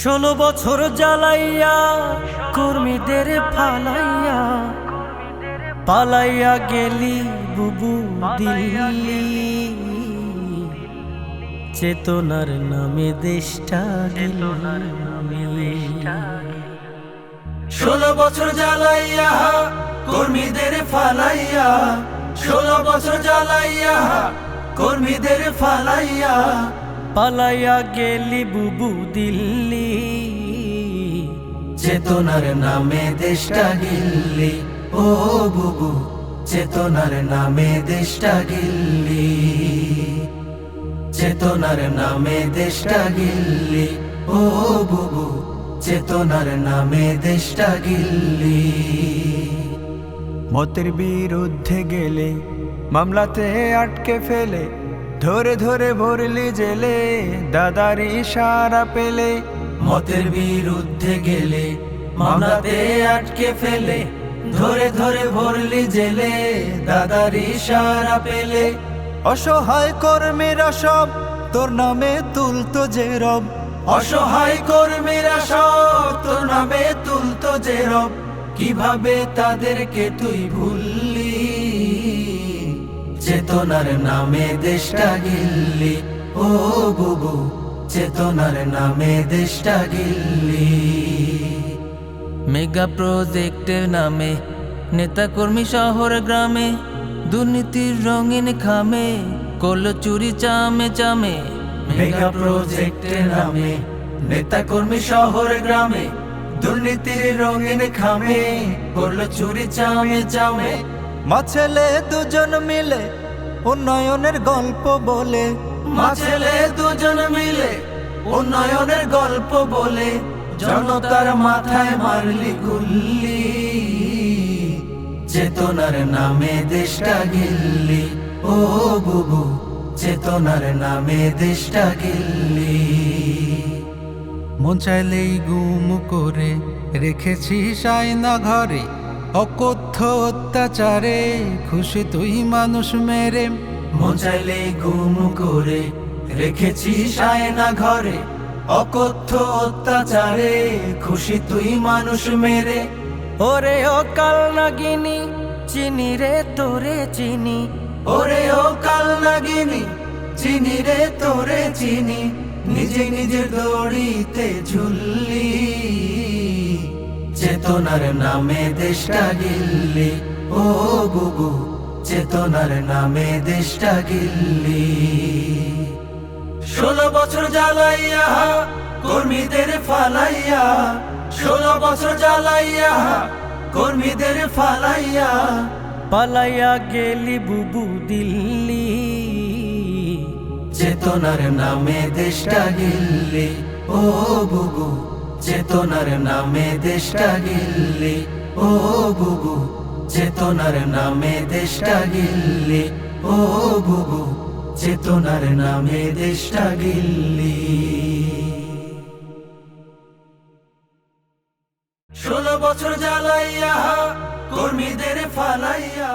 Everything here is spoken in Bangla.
ষোলো বছর জ্বালাইয়া, কর্মীদের ফালাইয়া, পালাইয়া গেলি বুবু দিল্লি। চেতনার নামে দেশটা গেলি। ষোলো বছর জ্বালাইয়া, কর্মীদের ফালাইয়া, ষোলো বছর জ্বালাইয়া, কর্মীদের ফালাইয়া পালাইয়া গেলি বুবু দিল্লি, চেতনার নামে দেশটা গিল্লি। ও বুবু, চেতনার নামে দেশটা গিল্লি। চেতনার নামে দেশটা গিল্লি। ও বুবু, চেতনার নামে দেশটা গিল্লি। মতের বিরুদ্ধে গেলে, মামলাতে আটকে ফেলে ধরে ধরে ভরলি জেলে, দাদার ইশারা পেলে, মতের বিরুদ্ধে গেলে, মামলাতে আটকে ফেলে। ধরে ধরে ভরলি জেলে, দাদার ইশারা পেলে। অসহায় কর্মীরা সব, তোর নামে তুলতো যে রব। অসহায় কর্মীরা সব, তোর নামে তুলতো যে রব। কীভাবে তাদেরকে তুই ভুললি? চেতনার নামে দেশটা গিল্লি। ও বুবু, চেতনার নামে দেশটা গিল্লি। মেগা প্রজেক্টের নামে, নেতাকর্মী শহর গ্রামে, দুর্নীতির রঙিন খামে করল চুরি চামে চামে। মেগা প্রজেক্টের নামে নেতা কর্মী শহর গ্রামে, দুর্নীতির রঙিন খামে করল চুরি চামে চামে। মা ছেলে দুজন মিলে উন্নয়নের গল্প বলে। মা ছেলে দুজন মিলে উন্নয়নের গল্প বলে। জনতার মাথায় মারলি গুল্লি, চেতনার নামে দেশটা গিল্লি। ও বুবু, চেতনার নামে দেশটা গিল্লি। মন চাইলেই গুম করে রেখেছি সাইনা ঘরে। অকথ্য অত্যাচারে খুশি তুই মানুষ মেরে। মন চাইলে গুম করে রেখেছি সায়না ঘরে। অকথ্য অত্যাচারে খুশি তুই মানুষ মেরে। ওরে ও কাল নাগিনী চিনি রে তোরে চিনি। ওরে ও কাল নাগিনি চিনি রে তোরে চিনি। নিজে নিজের দড়িতে ঝুললি। চেতনার নামে দেশটা গিল্লি। ও বুবু চেতনার নামে দেশটা গিল্লি। ষোলো বছর জ্বালাইয়া, কর্মীদের ফালাইয়া, ষোলো বছর জ্বালাইয়া, কর্মীদের ফালাইয়া, পালাইয়া গেলি বুবু দিল্লি। চেতনার নামে দেশটা গিল্লি। ও বুবু চেতনার নামে দেশটা গিল্লি। ও বুবু চেতনার নামে দেশটা গিল্লি। ও বুবু চেতনার নামে দেশটা গিল্লি। ষোলো বছর জ্বালাইয়া কর্মীদের ফালাইয়া